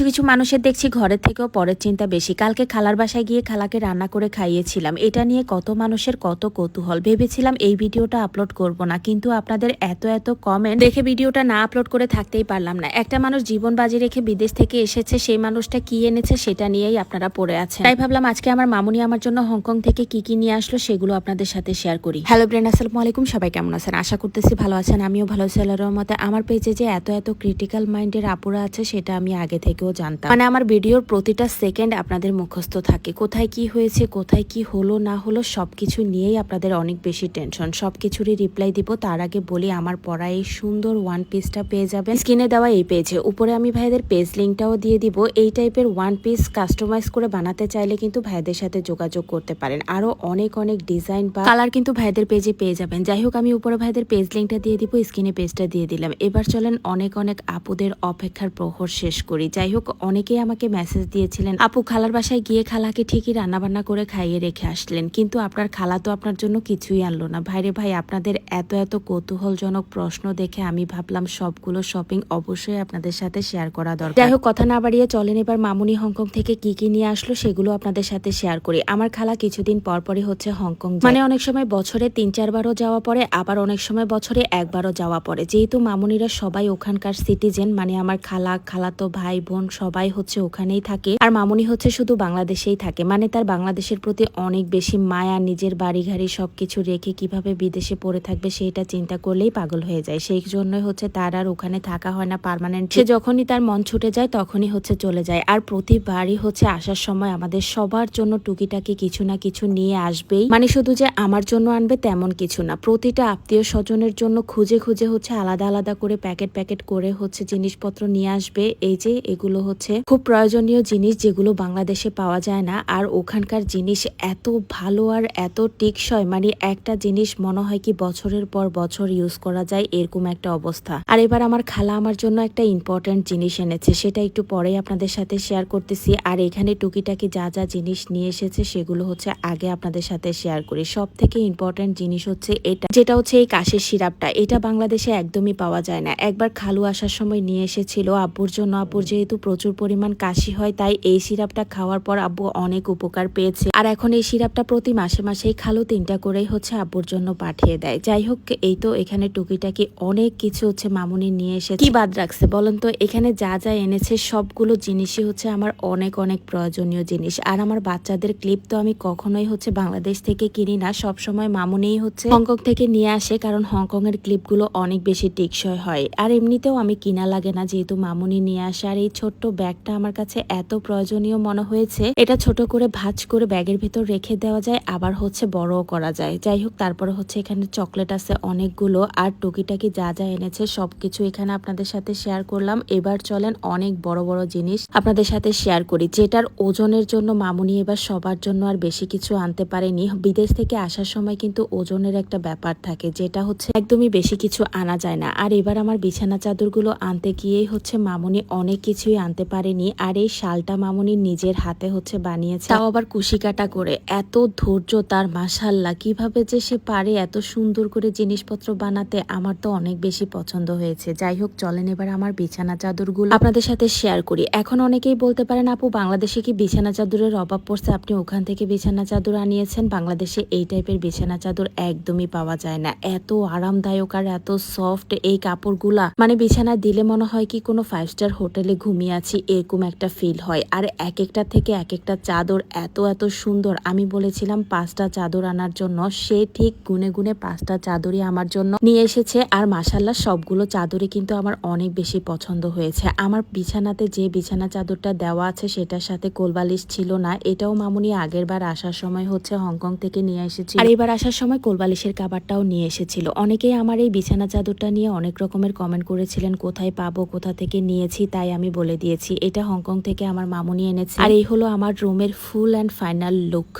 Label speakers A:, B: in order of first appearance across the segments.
A: কিছু কিছু মানুষের দেখছি ঘরের থেকেও পরের চিন্তা বেশি। কালকে খালার বাসায় গিয়ে খালাকে রান্না করে খাইয়েছিলাম। এটা নিয়ে কত মানুষের কত কৌতূহল। ভেবেছিলাম এই ভিডিওটা আপলোড করব না, কিন্তু আপনাদের এত এত কমেন্ট দেখে ভিডিওটা না আপলোড করে থাকতেই পারলাম না। একটা মানুষ জীবন বাজি রেখে বিদেশ থেকে এসেছে, সেই মানুষটা কি এনেছে সেটা নিয়েই আপনারা পড়ে আছেন। তাই ভাবলাম আজকে আমার মামুনি আমার জন্য হংকং থেকে কি কি নিয়ে আসলো সেগুলো আপনাদের সাথে শেয়ার করি। হ্যালো ব্রেন আসসালামু আলাইকুম। সবাই কেমন আছেন? আশা করতেছি ভালো আছেন। আমিও ভালো আছি আল্লাহর মতে আমার পেজে যে এত এত ক্রিটিক্যাল মাইন্ডের আপুরা আছে, সেটা আমি আগে থেকেও জানতাম। মানে আমার ভিডিওর প্রতিটা সেকেন্ড আপনাদের মুখস্থ থাকে। কোথায় কি হয়েছে, কোথায় কি হলো, না হলো, সবকিছু নিয়েই আপনাদের অনেক বেশি টেনশন সবকিছুরই রিপ্লাই দিব, তার আগে বলি আমার পড়া এই সুন্দর ওয়ান পিসটা পেয়ে যাবেন। স্ক্রিনে দেওয়া এই পেজে উপরে আমি ভাইদের পেজ লিঙ্কটাও দিয়ে দিব। এই টাইপের ওয়ান পিস কাস্টমাইজ করে বানাতে চাইলে কিন্তু ভাইদের সাথে যোগাযোগ করতে পারেন। আরও অনেক অনেক ডিজাইন বা কালার কিন্তু ভাইদের পেজে পেয়ে যাবেন। যাই হোক, আমি উপরে ভাইদের পেজ লিঙ্কটা দিয়ে দিব স্ক্রিনে পেজটা দিয়ে দিলাম। এবার চলেন অনেক অনেক আপুদের অপেক্ষার প্রহর শেষ করি। যাই হোক অনেকেই আমাকে মেসেজ দিয়েছিলেন, আপু, খালার বাসায় গিয়ে খালাকে ঠিকই রান্না বান্না করে খাইয়ে রেখে আসলেন, কিন্তু আপনার খালা তো আপনার জন্য কিছুই আনলো না। ভাইরে ভাই, আপনাদের এত এত কৌতূহলজনক প্রশ্ন দেখে আমি ভাবলাম সবগুলো শপিং অবশ্যই আপনাদের সাথে শেয়ার করা দরকার। যাই হোক, কথা না বাড়িয়ে চলেন এবার মামুনি হংকং থেকে কি কি নিয়ে আসলো সেগুলো আপনাদের সাথে শেয়ার করি। আমার খালা কিছুদিন পর পরই হচ্ছে হংকং মানে অনেক সময় বছরে তিন চারবারও যাওয়া পড়ে, আবার অনেক সময় বছরে একবারও যাওয়া পড়ে। যেহেতু মামুনিরা সবাই ওখানকার সিটিজেন মানে আমার খালা, খালাতো ভাই, বোন সবাই হচ্ছে ওখানেই থাকে। আর মামুনি হচ্ছে শুধু বাংলাদেশেই থাকে। মানে তার বাংলাদেশের প্রতি অনেক বেশি মায়া, নিজের বাড়ি ঘাড়ি সবকিছু রেখে কীভাবে বিদেশে পড়ে থাকবে সেটা চিন্তা করলেই পাগল হয়ে যায়। সেই জন্যই হচ্ছে তার আর ওখানে থাকা হয় না পার্মানেন্ট সে যখনই তার মন ছুটে যায়, তখনই হচ্ছে চলে যায়। আর প্রতিবারই হচ্ছে আসার সময় আমাদের সবার জন্য টুকিটাকি কিছু না কিছু নিয়ে আসবেই। মানে শুধু যে আমার জন্য আনবে তেমন কিছু না। প্রতিটা আত্মীয় স্বজনের জন্য খুঁজে খুঁজে হচ্ছে আলাদা আলাদা করে প্যাকেট প্যাকেট করে হচ্ছে জিনিসপত্র নিয়ে আসবে। এই যে এগুলো হচ্ছে, খুব প্রয়োজনীয় জিনিস যেগুলো বাংলাদেশে পাওয়া যায় না। আর ওখানকার জিনিস এত ভালো আর এত টেকসই মানে একটা জিনিস মনে হয় কি বছরের পর বছর ইউজ করা যায়, এরকম একটা অবস্থা। আর এবার আমার খালা আমার জন্য একটা ইম্পর্টেন্ট জিনিস এনেছে, সেটা একটু পরেই আপনাদের সাথে শেয়ার করতেছি। আর এখানে টুকিটাকি যা যা জিনিস নিয়ে এসেছে, সেগুলো হচ্ছে আগে আপনাদের সাথে শেয়ার করি। সব থেকে ইম্পর্টেন্ট জিনিস হচ্ছে এটা, যেটা হচ্ছে এই কাশের সিরাপটা। এটা বাংলাদেশে একদমই পাওয়া যায় না। একবার খালু আসার সময় নিয়ে এসেছিল, আব্বুর জন্য, আব্বুর যেহেতু প্রচুর পরিমাণ কাশি হয়, তাই এই সিরাপটা খাওয়ার পর আব্বু অনেক উপকার পেয়েছে। আর এখন এই সিরাপটা প্রতি মাসে মাসেই খালো, তিনটা করেই হচ্ছে আব্বুর জন্য পাঠিয়ে দেয়। যাই হোক, এই তো এখানে টুকিটাকি অনেক কিছু হচ্ছে মামুনি নিয়ে এসে কি বাদ রাখছে বলেন তো? এখানে যা যা এনেছে, সবগুলো জিনিসই হচ্ছে আমার অনেক অনেক প্রয়োজনীয় জিনিস। আর আমার বাচ্চাদের ক্লিপ তো আমি কখনোই হচ্ছে বাংলাদেশ থেকে কিনি না সব সময় মামুনিই হচ্ছে হংকং থেকে নিয়ে আসে, কারণ হংকং এর ক্লিপগুলো অনেক বেশি টেকসই হয়। আর এমনিতেও আমি কিনা লাগে না, যেহেতু মামুনি নিয়ে আসে, আর এই ছোট্ট ব্যাগটা আমার কাছে এত প্রয়োজনীয় মনে হয়েছে। এটা ছোট করে ভাজ করে ব্যাগের ভেতর রেখে দেওয়া যায়, আবার হচ্ছে বড়ও করা যায়। যাই হোক তারপরে হচ্ছে এখানে চকলেট আছে অনেকগুলো, আর টুকিটাকি যা যা এনেছে সবকিছু এখানে আপনাদের সাথে শেয়ার করলাম। এবার চলেন অনেক বড় বড় জিনিস আপনাদের সাথে শেয়ার করি, যেটার ওজনের জন্য মামুনি এবার সবার জন্য আর বেশি কিছু আনতে পারেনি। বিদেশ থেকে আসার সময় কিন্তু ওজনের একটা ব্যাপার থাকে, যেটা হচ্ছে একদমই বেশি কিছু আনা যায় না। আর এবার আমার বিছানা চাদরগুলো আনতে গিয়েই হচ্ছে মামুনি অনেক কিছুই আনতে পারেনি আর এই শালটা মামুনি নিজের হাতে হচ্ছে বানিয়েছে। তাও আবার কুশি কাটা করে। এত ধৈর্য তার মাসাল্লাহ কীভাবে যে সে পারে এত সুন্দর করে জিনিসপত্র বানাতে আমার তো অনেক বেশি পছন্দ হয়েছে। যাই হোক, চলেন এবার আমার বিছানা চাদরগুলো আপনাদের সাথে শেয়ার করি। এখন অনেকেই বলতে পারেন, আপু, বাংলাদেশে কি বিছানা চাদরের অভাব পড়ছে? আপনি ওখান থেকে বিছানা চাদর আনিয়েছেন। বাংলাদেশে এই টাইপের বিছানা চাদর একদমই পাওয়া যায় না। এত আরামদায়ক আর এত সফট এই কাপড়গুলা। মানে বিছানা দিলে মনে হয় কি কোনো ফাইভ স্টার হোটেলে ঘুমিয়ে আছি, এরকম একটা ফিল হয়। আর এক একটা থেকে এক একটা চাদর এত এত সুন্দর। আমি বলেছিলাম পাঁচটা চাদর আনার জন্য। সে ঠিক গুনে গুনে পাঁচটা চাদরই আমার জন্য নিয়ে এসেছে। আর মাসাল্লাহ সবগুলো চাদরই কিন্তু আমার অনেক বেশি পছন্দ হয়েছে। আমার বিছানাতে যে বিছানা চাদরটা দেওয়া আছে, সেটার সাথে কোলবালিশ ছিল না। এটাও মামুনি আগের বার আসার সময় হচ্ছে হংকং থেকে নিয়ে এসেছিল। আর এবার আসার সময় কোলবালিশের কাবারটাও নিয়ে এসেছিল। অনেকেই আমার এই বিছানা চাদরটা নিয়ে অনেক রকমের কমেন্ট করেছিলেন, কোথায় পাবো, কোথা থেকে নিয়েছি, তাই আমি বলে দিয়েছি। এটা হংকং থেকে আমার মামুনি এনেছে। আর এই হলো আমার রুমের ফুল অ্যান্ড ফাইনাল লুক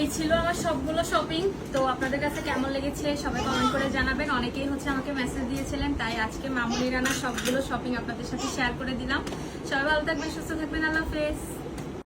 B: এই ছিল আমার সবগুলো শপিং তো আপনাদের কাছে কেমন লেগেছে সবাই কমেন্ট করে জানাবেন। অনেকেই হচ্ছে আমাকে মেসেজ দিয়েছিলেন, তাই আজকে মামুনি রানা সবগুলো শপিং আপনাদের সাথে শেয়ার করে দিলাম। সবাই ভালো থাকবেন, সুস্থ থাকবেন, আল্লাহ হাফেজ।